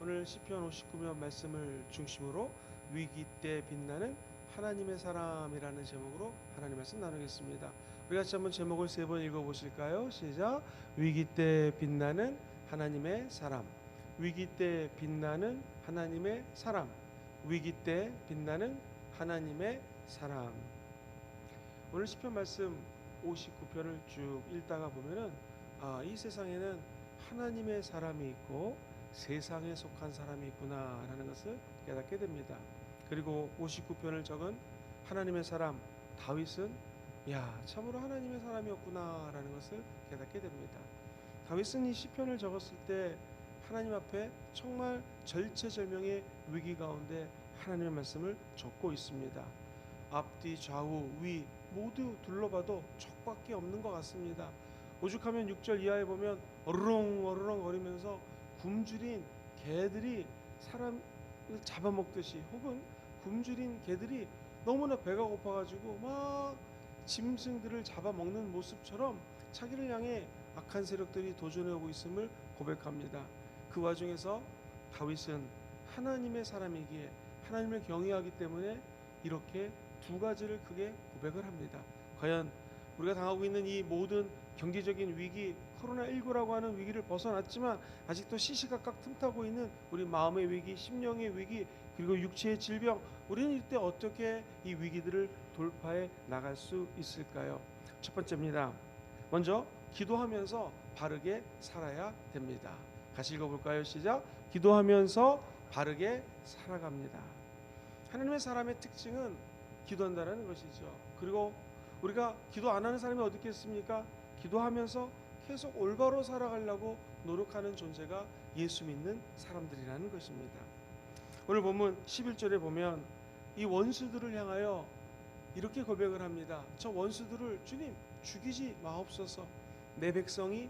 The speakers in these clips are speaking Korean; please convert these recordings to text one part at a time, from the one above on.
오늘 시편 59편 말씀을 중심으로 위기 때 빛나는 하나님의 사람이라는 제목으로 하나님 말씀 나누겠습니다. 우리 같이 한번 제목을 세 번 읽어 보실까요? 시작. 위기 때 빛나는 하나님의 사람. 위기 때 빛나는 하나님의 사람. 위기 때 빛나는 하나님의 사람. 오늘 시편 말씀 59편을 쭉 읽다가 보면은 아, 이 세상에는 하나님의 사람이 있고 세상에 속한 사람이 있구나라는 것을 깨닫게 됩니다. 그리고 59편을 적은 하나님의 사람 다윗은 야 참으로 하나님의 사람이었구나라는 것을 깨닫게 됩니다. 다윗은 이 시편을 적었을 때 하나님 앞에 정말 절체절명의 위기 가운데 하나님의 말씀을 적고 있습니다. 앞뒤 좌우 위 모두 둘러봐도 적밖에 없는 것 같습니다. 오죽하면 6절 이하에 보면 어르렁 어르렁 거리면서 굶주린 개들이 사람을 잡아먹듯이 혹은 굶주린 개들이 너무나 배가 고파가지고 막 짐승들을 잡아먹는 모습처럼 자기를 향해 악한 세력들이 도전해 오고 있음을 고백합니다. 그 와중에서 다윗은 하나님의 사람이기에 하나님을 경외하기 때문에 이렇게 두 가지를 크게 고백을 합니다. 과연 우리가 당하고 있는 이 모든 경제적인 위기, 코로나19라고 하는 위기를 벗어났지만 아직도 시시각각 틈타고 있는 우리 마음의 위기, 심령의 위기, 그리고 육체의 질병, 우리는 이때 어떻게 이 위기들을 돌파해 나갈 수 있을까요? 첫 번째입니다. 먼저 기도하면서 바르게 살아야 됩니다. 같이 읽어볼까요? 시작. 기도하면서 바르게 살아갑니다. 하나님의 사람의 특징은 기도한다라는 것이죠. 그리고 우리가 기도 안 하는 사람이 어디 있겠습니까? 기도하면서 계속 올바로 살아가려고 노력하는 존재가 예수 믿는 사람들이라는 것입니다. 오늘 본문 11절에 보면 이 원수들을 향하여 이렇게 고백을 합니다. 저 원수들을 주님 죽이지 마옵소서. 내 백성이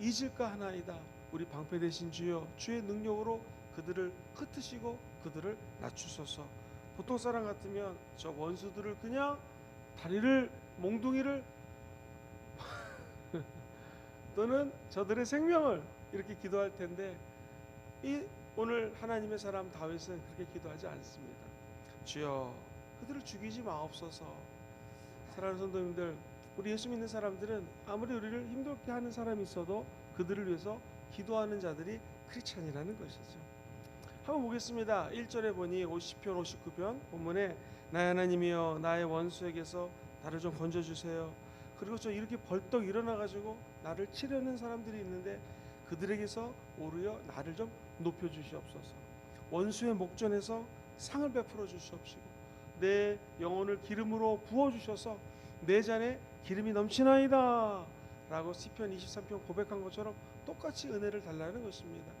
잊을까 하나이다. 우리 방패 되신 주여 주의 능력으로 그들을 흩으시고 그들을 낮추소서. 보통 사람 같으면 저 원수들을 그냥 다리를 몽둥이를 또는 저들의 생명을 이렇게 기도할 텐데 이 오늘 하나님의 사람 다윗은 그렇게 기도하지 않습니다. 주여 그들을 죽이지 마옵소서. 사랑하는 성도님들, 우리 예수 믿는 사람들은 아무리 우리를 힘들게 하는 사람이 있어도 그들을 위해서 기도하는 자들이 크리스찬이라는 것이죠. 한번 보겠습니다. 1절에 보니 50편 59편 본문에 나의 하나님이여 나의 원수에게서 나를 좀 건져 주세요. 그리고 저 이렇게 벌떡 일어나 가지고 나를 치려는 사람들이 있는데 그들에게서 오히려 나를 좀 높여 주시옵소서. 원수의 목전에서 상을 베풀어 주시옵시고 내 영혼을 기름으로 부어 주셔서 내 잔에 기름이 넘치나이다. 라고 시편 23편 고백한 것처럼 똑같이 은혜를 달라는 것입니다.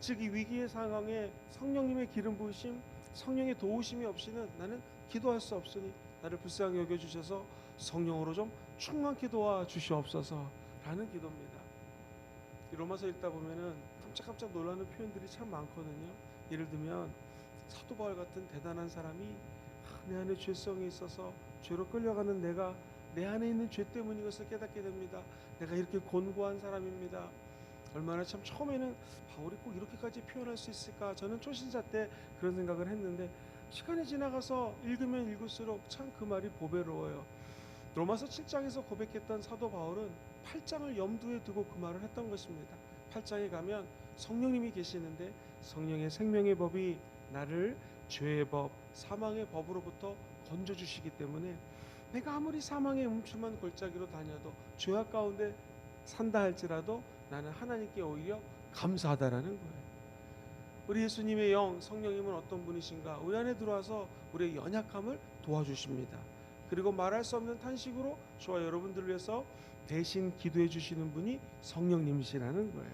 즉 이 위기의 상황에 성령님의 기름 부으심, 성령의 도우심이 없이는 나는 기도할 수 없으니 나를 불쌍히 여겨 주셔서 성령으로 좀 충만케 도와 주시옵소서 라는 기도입니다. 이 로마서 읽다 보면은 깜짝깜짝 놀라는 표현들이 참 많거든요. 예를 들면 사도 바울 같은 대단한 사람이 아, 내 안에 죄성이 있어서 죄로 끌려가는 내가 내 안에 있는 죄 때문인 것을 깨닫게 됩니다. 내가 이렇게 곤고한 사람입니다. 얼마나 참 처음에는 바울이 꼭 이렇게까지 표현할 수 있을까? 저는 초신자 때 그런 생각을 했는데 시간이 지나가서 읽으면 읽을수록 참 그 말이 보배로워요. 로마서 7장에서 고백했던 사도 바울은 8장을 염두에 두고 그 말을 했던 것입니다. 8장에 가면 성령님이 계시는데 성령의 생명의 법이 나를 죄의 법, 사망의 법으로부터 건져 주시기 때문에 내가 아무리 사망의 음침한 골짜기로 다녀도 죄악 가운데 산다 할지라도 나는 하나님께 오히려 감사하다라는 거예요. 우리 예수님의 영 성령님은 어떤 분이신가? 우리 안에 들어와서 우리의 연약함을 도와주십니다. 그리고 말할 수 없는 탄식으로 저와 여러분들을 위해서 대신 기도해 주시는 분이 성령님이시라는 거예요.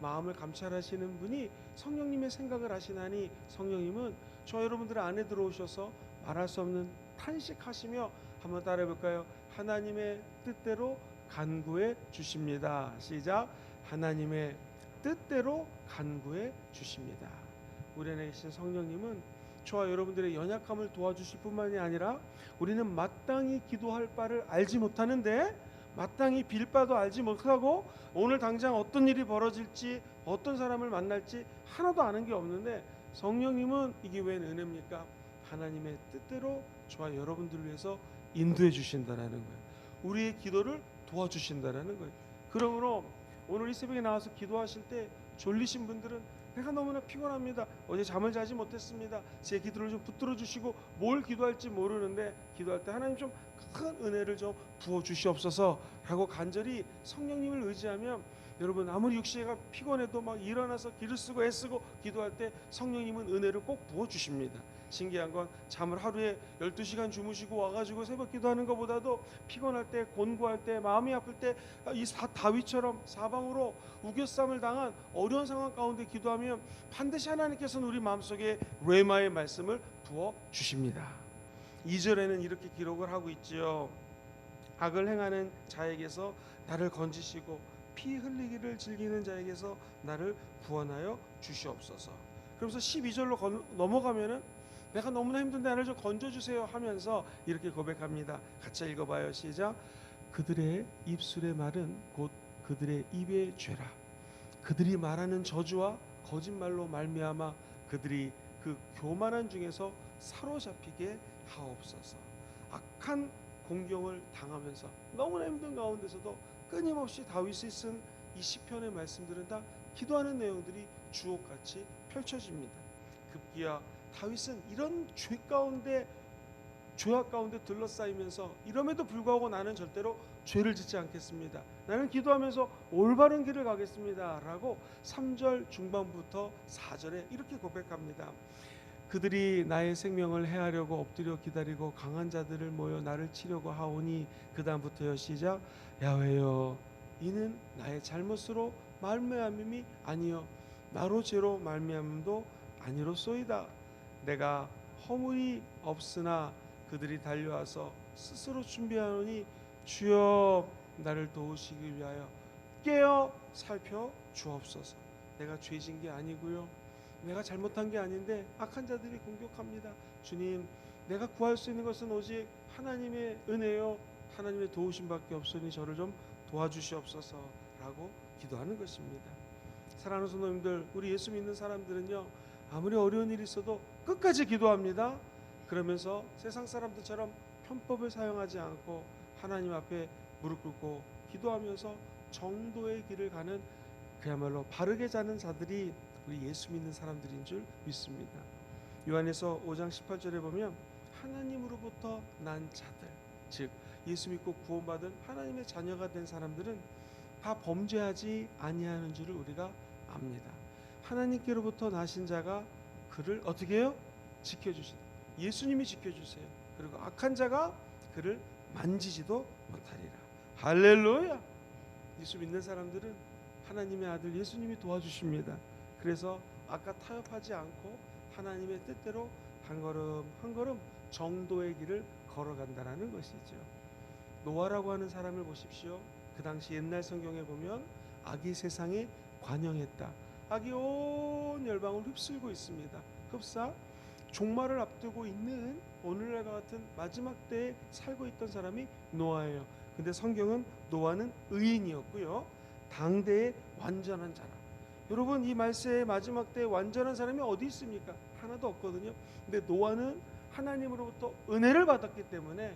마음을 감찰하시는 분이 성령님의 생각을 하시나니 성령님은 저와 여러분들 안에 들어오셔서 말할 수 없는 탄식하시며 한번 따라해 볼까요? 하나님의 뜻대로 간구해 주십니다. 시작. 하나님의 뜻대로 간구해 주십니다. 우리 안에 계신 성령님은 저와 여러분들의 연약함을 도와주실 뿐만이 아니라 우리는 마땅히 기도할 바를 알지 못하는데 마땅히 빌 바도 알지 못하고 오늘 당장 어떤 일이 벌어질지 어떤 사람을 만날지 하나도 아는 게 없는데 성령님은 이게 웬 은혜입니까? 하나님의 뜻대로 저와 여러분들을 위해서 인도해 주신다라는 거예요. 우리의 기도를 도와주신다라는 거예요. 그러므로 오늘 이 새벽에 나와서 기도하실 때 졸리신 분들은 내가 너무나 피곤합니다. 어제 잠을 자지 못했습니다. 제 기도를 좀 붙들어 주시고 뭘 기도할지 모르는데 기도할 때 하나님 좀 큰 은혜를 좀 부어 주시옵소서라고 간절히 성령님을 의지하면 여러분 아무리 육체가 피곤해도 막 일어나서 길을 쓰고 애쓰고 기도할 때 성령님은 은혜를 꼭 부어 주십니다. 신기한 건 잠을 하루에 12시간 주무시고 와가지고 새벽 기도하는 것보다도 피곤할 때 곤고할 때 마음이 아플 때 이 다윗처럼 사방으로 우겨쌈을 당한 어려운 상황 가운데 기도하면 반드시 하나님께서는 우리 마음속에 레마의 말씀을 부어 주십니다. 2절에는 이렇게 기록을 하고 있지요. 악을 행하는 자에게서 나를 건지시고 피 흘리기를 즐기는 자에게서 나를 구원하여 주시옵소서. 그러면서 12절로 건, 넘어가면은 내가 너무나 힘든데 나를 좀 건져 주세요 하면서 이렇게 고백합니다. 같이 읽어봐요. 시작. 그들의 입술의 말은 곧 그들의 입의 죄라. 그들이 말하는 저주와 거짓말로 말미암아 그들이 그 교만한 중에서 사로잡히게 하옵소서. 악한 공경을 당하면서 너무나 힘든 가운데서도 끊임없이 다윗이 쓴 이 시편의 말씀들은 다 기도하는 내용들이 주옥같이 펼쳐집니다. 급기야 다윗은 이런 죄 가운데 죄악 가운데 둘러싸이면서 이럼에도 불구하고 나는 절대로 죄를 짓지 않겠습니다. 나는 기도하면서 올바른 길을 가겠습니다라고 3절 중반부터 4절에 이렇게 고백합니다. 그들이 나의 생명을 해하려고 엎드려 기다리고 강한 자들을 모여 나를 치려고 하오니 그 다음부터요 시작. 야훼여 이는 나의 잘못으로 말미암음이 아니요 나로 죄로 말미암음도 아니로소이다. 내가 허물이 없으나 그들이 달려와서 스스로 준비하노니 주여 나를 도우시기 위하여 깨어 살펴 주옵소서. 내가 죄진 게 아니고요 내가 잘못한 게 아닌데 악한 자들이 공격합니다. 주님, 내가 구할 수 있는 것은 오직 하나님의 은혜요, 하나님의 도우심밖에 없으니 저를 좀 도와주시옵소서라고 기도하는 것입니다. 사랑하는 성도님들, 우리 예수 믿는 사람들은요, 아무리 어려운 일이 있어도 끝까지 기도합니다. 그러면서 세상 사람들처럼 편법을 사용하지 않고 하나님 앞에 무릎 꿇고 기도하면서 정도의 길을 가는 그야말로 바르게 자는 자들이 우리 예수 믿는 사람들인 줄 믿습니다. 요한에서 5장 18절에 보면 하나님으로부터 난 자들, 즉 예수 믿고 구원받은 하나님의 자녀가 된 사람들은 다 범죄하지 아니하는 줄을 우리가 압니다. 하나님께로부터 나신 자가 그를 어떻게 해요? 지켜주신다. 예수님이 지켜주세요. 그리고 악한 자가 그를 만지지도 못하리라. 할렐루야. 예수 믿는 사람들은 하나님의 아들 예수님이 도와주십니다. 그래서 아까 타협하지 않고 하나님의 뜻대로 한 걸음 한 걸음 정도의 길을 걸어간다라는 것이죠. 노아라고 하는 사람을 보십시오. 그 당시 옛날 성경에 보면 악이 세상에 관영했다. 악이 온 열방을 휩쓸고 있습니다. 흡사 종말을 앞두고 있는 오늘날과 같은 마지막 때에 살고 있던 사람이 노아예요. 근데 성경은 노아는 의인이었고요. 당대의 완전한 자라. 여러분 이 말세의 마지막 때 완전한 사람이 어디 있습니까? 하나도 없거든요. 근데 노아는 하나님으로부터 은혜를 받았기 때문에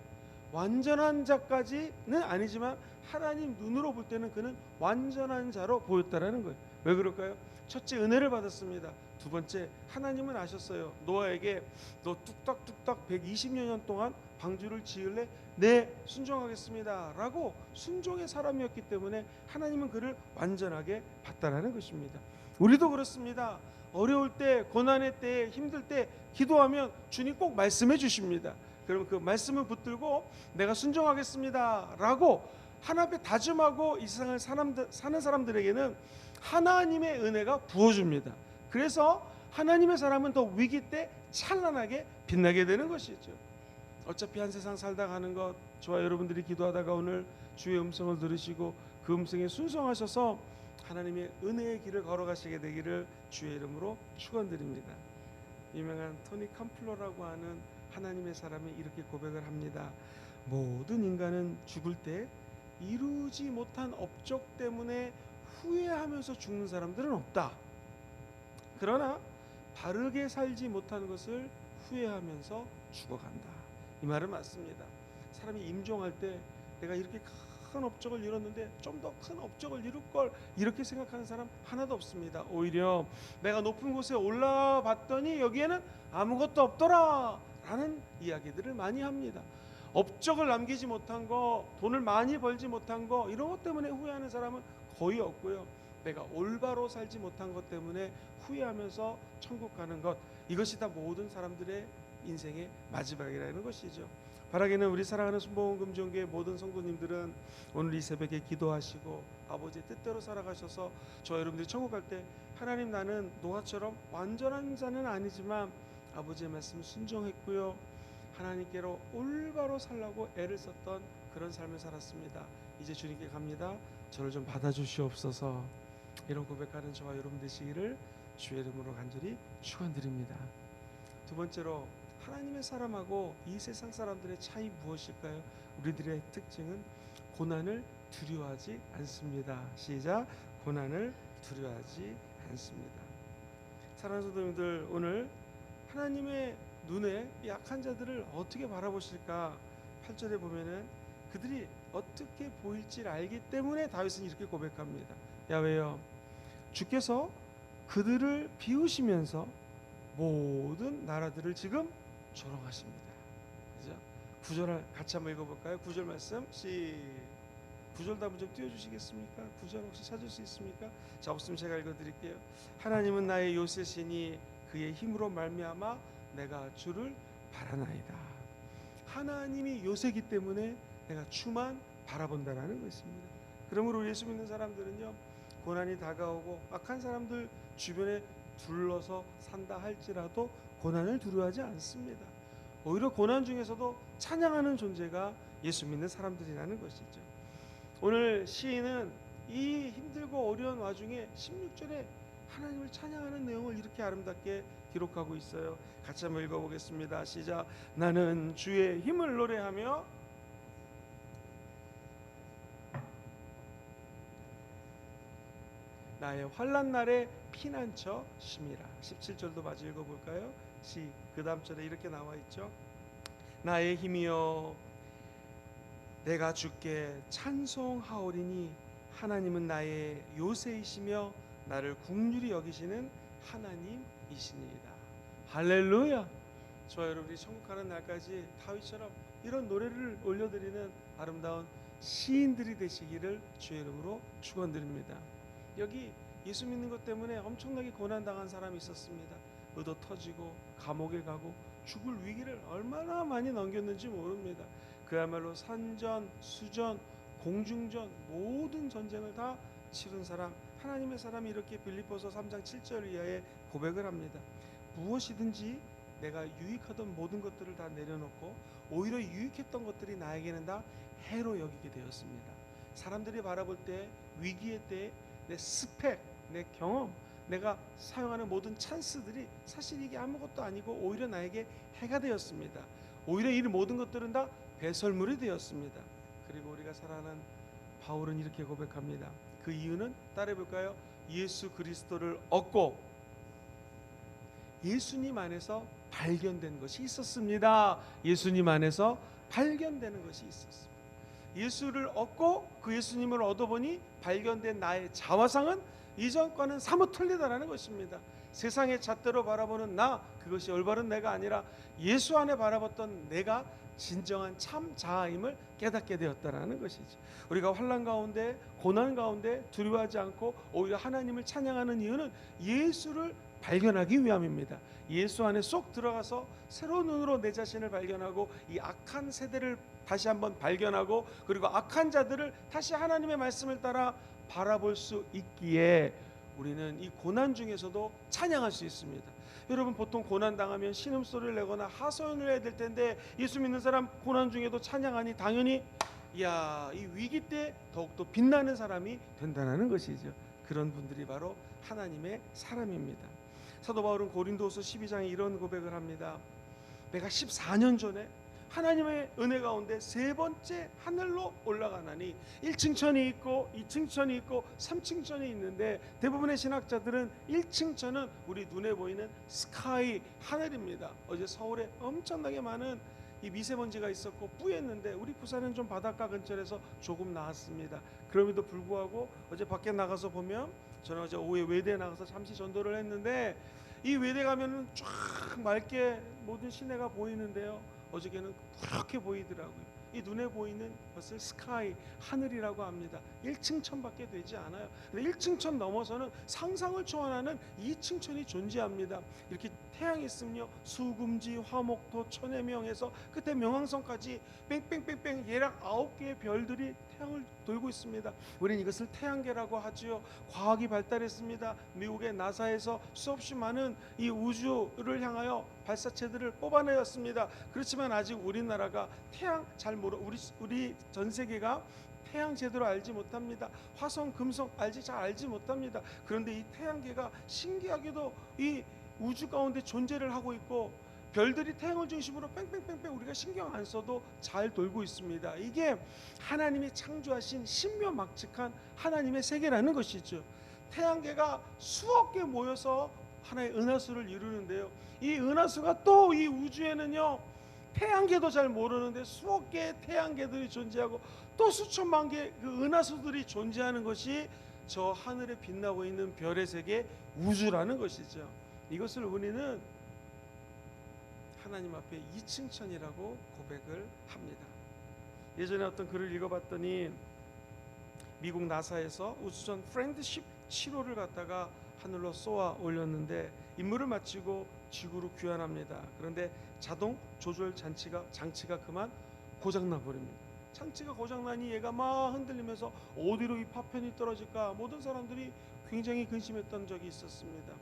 완전한 자까지는 아니지만 하나님 눈으로 볼 때는 그는 완전한 자로 보였다라는 거예요. 왜 그럴까요? 첫째 은혜를 받았습니다. 두 번째 하나님은 아셨어요. 노아에게 너 뚝딱뚝딱 120여 년 동안 방주를 지을래? 네, 순종하겠습니다라고 순종의 사람이었기 때문에 하나님은 그를 완전하게 봤다라는 것입니다. 우리도 그렇습니다. 어려울 때, 고난의 때, 힘들 때 기도하면 주님 꼭 말씀해 주십니다. 그러면 그 말씀을 붙들고 내가 순종하겠습니다라고 하나 앞에 다짐하고 이 세상을 사는 사람들에게는 하나님의 은혜가 부어줍니다. 그래서 하나님의 사람은 더 위기 때 찬란하게 빛나게 되는 것이죠. 어차피 한 세상 살다 가는 것 저와 여러분들이 기도하다가 오늘 주의 음성을 들으시고 그 음성에 순종하셔서 하나님의 은혜의 길을 걸어가시게 되기를 주의 이름으로 축원드립니다. 유명한 토니 캄플러라고 하는 하나님의 사람이 이렇게 고백을 합니다. 모든 인간은 죽을 때 이루지 못한 업적 때문에 후회하면서 죽는 사람들은 없다. 그러나 바르게 살지 못한 것을 후회하면서 죽어간다. 이 말은 맞습니다. 사람이 임종할 때 내가 이렇게 큰 업적을 이뤘는데 좀 더 큰 업적을 이룰 걸 이렇게 생각하는 사람 하나도 없습니다. 오히려 내가 높은 곳에 올라 봤더니 여기에는 아무것도 없더라라는 이야기들을 많이 합니다. 업적을 남기지 못한 거, 돈을 많이 벌지 못한 거 이런 것 때문에 후회하는 사람은 거의 없고요. 내가 올바로 살지 못한 것 때문에 후회하면서 천국 가는 것 이것이 다 모든 사람들의 인생의 마지막이라는 것이죠. 바라기는 우리 사랑하는 순복음 금종교의 모든 성도님들은 오늘 이 새벽에 기도하시고 아버지의 뜻대로 살아가셔서 저 여러분들이 천국 갈 때 하나님 나는 노아처럼 완전한 자는 아니지만 아버지의 말씀 순종했고요. 하나님께로 올바로 살라고 애를 썼던 그런 삶을 살았습니다. 이제 주님께 갑니다. 저를 좀 받아 주시옵소서. 이런 고백하는 저와 여러분 되시기를 주의 이름으로 간절히 축원드립니다. 두 번째로 하나님의 사람하고 이 세상 사람들의 차이 무엇일까요? 우리들의 특징은 고난을 두려워하지 않습니다. 시작. 고난을 두려워하지 않습니다. 사랑하는 성도님들 오늘 하나님의 눈에 이 약한 자들을 어떻게 바라보실까? 8절에 보면은 그들이 어떻게 보일지를 알기 때문에 다윗은 이렇게 고백합니다. 야외여 주께서 그들을 비우시면서 모든 나라들을 지금 조롱하십니다. 그죠? 구절을 같이 한번 읽어볼까요? 구절 말씀 시 구절도 한번 좀 띄워주시겠습니까? 구절 혹시 찾을 수 있습니까? 자 없으면 제가 읽어드릴게요. 하나님은 나의 요새시니 그의 힘으로 말미암아 내가 주를 바라나이다. 하나님이 요새기 때문에 내가 주만 바라본다라는 것입니다. 그러므로 예수 믿는 사람들은요 고난이 다가오고 악한 사람들 주변에 둘러서 산다 할지라도 고난을 두려워하지 않습니다. 오히려 고난 중에서도 찬양하는 존재가 예수 믿는 사람들이라는 것이죠. 오늘 시인은 이 힘들고 어려운 와중에 16절에 하나님을 찬양하는 내용을 이렇게 아름답게 기록하고 있어요. 같이 한번 읽어보겠습니다. 시작. 나는 주의 힘을 노래하며 나의 환란 날에 피난처 심이라. 17절도 마저 읽어 볼까요? 시 그 다음 절에 이렇게 나와 있죠. 나의 힘이여 내가 주께 찬송하오리니 하나님은 나의 요새이시며 나를 국률이 여기시는 하나님이시니이다. 할렐루야. 저와 여러분이 천국 가는 날까지 다윗처럼 이런 노래를 올려드리는 아름다운 시인들이 되시기를 주의 이름으로 축원드립니다. 여기 예수 믿는 것 때문에 엄청나게 고난 당한 사람이 있었습니다. 의도 터지고 감옥에 가고 죽을 위기를 얼마나 많이 넘겼는지 모릅니다. 그야말로 산전, 수전, 공중전 모든 전쟁을 다 치른 사람 하나님의 사람이 이렇게 빌립보서 3장 7절 이하에 고백을 합니다. 무엇이든지 내가 유익하던 모든 것들을 다 내려놓고 오히려 유익했던 것들이 나에게는 다 해로 여기게 되었습니다. 사람들이 바라볼 때 위기의 때 내 스펙, 내 경험, 내가 사용하는 모든 찬스들이 사실 이게 아무것도 아니고 오히려 나에게 해가 되었습니다. 오히려 이 모든 것들은 다 배설물이 되었습니다. 그리고 우리가 사랑하는 바울은 이렇게 고백합니다. 그 이유는 따라해 볼까요? 예수 그리스도를 얻고 예수님 안에서 발견된 것이 있었습니다. 예수님 안에서 발견되는 것이 있었습니다. 예수를 얻고 그 예수님을 얻어보니 발견된 나의 자화상은 이전과는 사뭇 틀리다라는 것입니다. 세상의 잣대로 바라보는 나 그것이 올바른 내가 아니라 예수 안에 바라봤던 내가 진정한 참 자아임을 깨닫게 되었다라는 것이지. 우리가 환란 가운데 고난 가운데 두려워하지 않고 오히려 하나님을 찬양하는 이유는 예수를 발견하기 위함입니다. 예수 안에 쏙 들어가서 새로운 눈으로 내 자신을 발견하고 이 악한 세대를 다시 한번 발견하고 그리고 악한 자들을 다시 하나님의 말씀을 따라 바라볼 수 있기에 우리는 이 고난 중에서도 찬양할 수 있습니다. 여러분 보통 고난 당하면 신음 소리를 내거나 하소연을 해야 될 텐데 예수 믿는 사람 고난 중에도 찬양하니 당연히 야, 이 위기 때 더욱더 빛나는 사람이 된다는 것이죠. 그런 분들이 바로 하나님의 사람입니다. 사도 바울은 고린도서 12장에 이런 고백을 합니다. 내가 14년 전에 하나님의 은혜 가운데 세 번째 하늘로 올라가나니 1층 천이 있고 2층 천이 있고 3층 천이 있는데 대부분의 신학자들은 1층 천은 우리 눈에 보이는 스카이 하늘입니다. 어제 서울에 엄청나게 많은 이 미세먼지가 있었고 뿌였는데 우리 부산은 좀 바닷가 근처에서 조금 나았습니다. 그럼에도 불구하고 어제 밖에 나가서 보면 저는 어제 오후에 외대에 나가서 잠시 전도를 했는데 이 외대 가면은 쫙 맑게 모든 시내가 보이는데요. 어저께는 그렇게 보이더라고요. 이 눈에 보이는 것을 스카이 하늘이라고 합니다. 1층 천밖에 되지 않아요. 근데 1층 천 넘어서는 상상을 초월하는 2층 천이 존재합니다. 이렇게 태양이 있으며 수금지, 화목토, 천해명에서 끝에 명왕성까지 뺑뺑뺑뺑 예락 아홉 개의 별들이 태양을 돌고 있습니다. 우리는 이것을 태양계라고 하지요. 과학이 발달했습니다. 미국의 나사에서 수없이 많은 이 우주를 향하여 발사체들을 뽑아내었습니다. 그렇지만 아직 우리나라가 태양 잘 모르 우리 우리 전 세계가 태양 제대로 알지 못합니다. 화성, 금성 알지 잘 알지 못합니다. 그런데 이 태양계가 신기하게도 이 우주 가운데 존재를 하고 있고 별들이 태양을 중심으로 뺑뺑뺑뺑 우리가 신경 안 써도 잘 돌고 있습니다. 이게 하나님이 창조하신 신묘막측한 하나님의 세계라는 것이죠. 태양계가 수억 개 모여서 하나의 은하수를 이루는데요. 이 은하수가 또 이 우주에는요. 태양계도 잘 모르는데 수억 개의 태양계들이 존재하고 또 수천만 개의 그 은하수들이 존재하는 것이 저 하늘에 빛나고 있는 별의 세계 우주라는 것이죠. 이것을 우리는 하나님 앞에 이층천이라고 고백을 합니다. 예전에 어떤 글을 읽어봤더니 미국 나사에서 우주선 프렌드십 7호를 갖다가 하늘로 쏘아 올렸는데 임무를 마치고 지구로 귀환합니다. 그런데 자동 조절 장치가 장치가 그만 고장나 버립니다. 장치가 고장나니 얘가 막 흔들리면서 어디로 이 파편이 떨어질까 모든 사람들이 굉장히 근심했던 적이 있었습니다.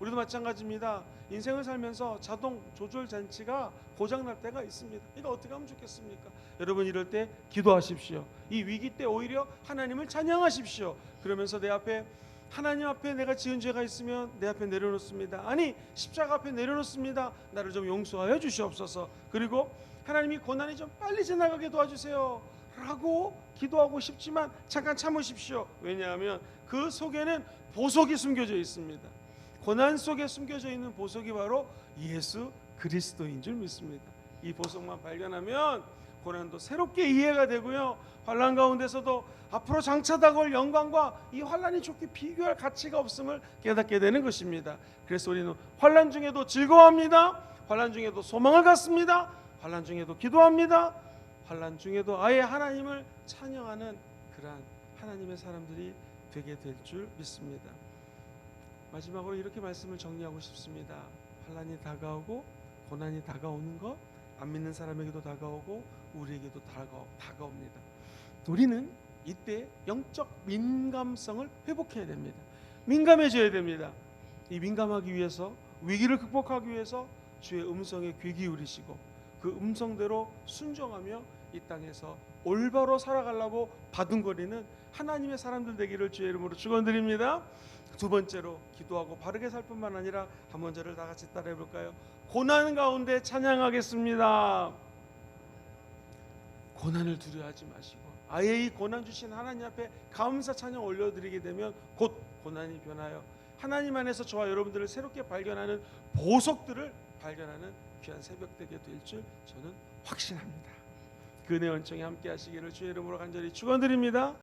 우리도 마찬가지입니다. 인생을 살면서 자동 조절 장치가 고장 날 때가 있습니다. 이거 어떻게 하면 좋겠습니까? 여러분 이럴 때 기도하십시오. 이 위기 때 오히려 하나님을 찬양하십시오. 그러면서 내 앞에 하나님 앞에 내가 지은 죄가 있으면 내 앞에 내려놓습니다. 아니 십자가 앞에 내려놓습니다. 나를 좀 용서하여 주시옵소서. 그리고 하나님이 고난이 좀 빨리 지나가게 도와주세요. 라고 기도하고 싶지만 잠깐 참으십시오. 왜냐하면 그 속에는 보석이 숨겨져 있습니다. 고난 속에 숨겨져 있는 보석이 바로 예수 그리스도인 줄 믿습니다. 이 보석만 발견하면 고난도 새롭게 이해가 되고요. 환란 가운데서도 앞으로 장차 다가올 영광과 이 환란이 좋게 비교할 가치가 없음을 깨닫게 되는 것입니다. 그래서 우리는 환란 중에도 즐거워합니다. 환란 중에도 소망을 갖습니다. 환란 중에도 기도합니다. 환란 중에도 아예 하나님을 찬양하는 그러한 하나님의 사람들이 되게 될 줄 믿습니다. 마지막으로 이렇게 말씀을 정리하고 싶습니다. 환란이 다가오고 고난이 다가오는 것안 믿는 사람에게도 다가오고 우리에게도 다가오, 다가옵니다. 우리는 이때 영적 민감성을 회복해야 됩니다. 민감해져야 됩니다. 이 민감하기 위해서 위기를 극복하기 위해서 주의 음성에 귀 기울이시고 그 음성대로 순종하며 이 땅에서 올바로 살아가려고 바둥거리는 하나님의 사람들 되기를 주의 이름으로 축원드립니다. 두 번째로 기도하고 바르게 살 뿐만 아니라 한 번째를 다 같이 따라해 볼까요? 고난 가운데 찬양하겠습니다. 고난을 두려워하지 마시고 아예 이 고난 주신 하나님 앞에 감사 찬양 올려드리게 되면 곧 고난이 변하여 하나님 안에서 저와 여러분들을 새롭게 발견하는 보석들을 발견하는 귀한 새벽 되게 될 줄 저는 확신합니다. 그 은혜 원청에 함께 하시기를 주의 이름으로 간절히 축원드립니다.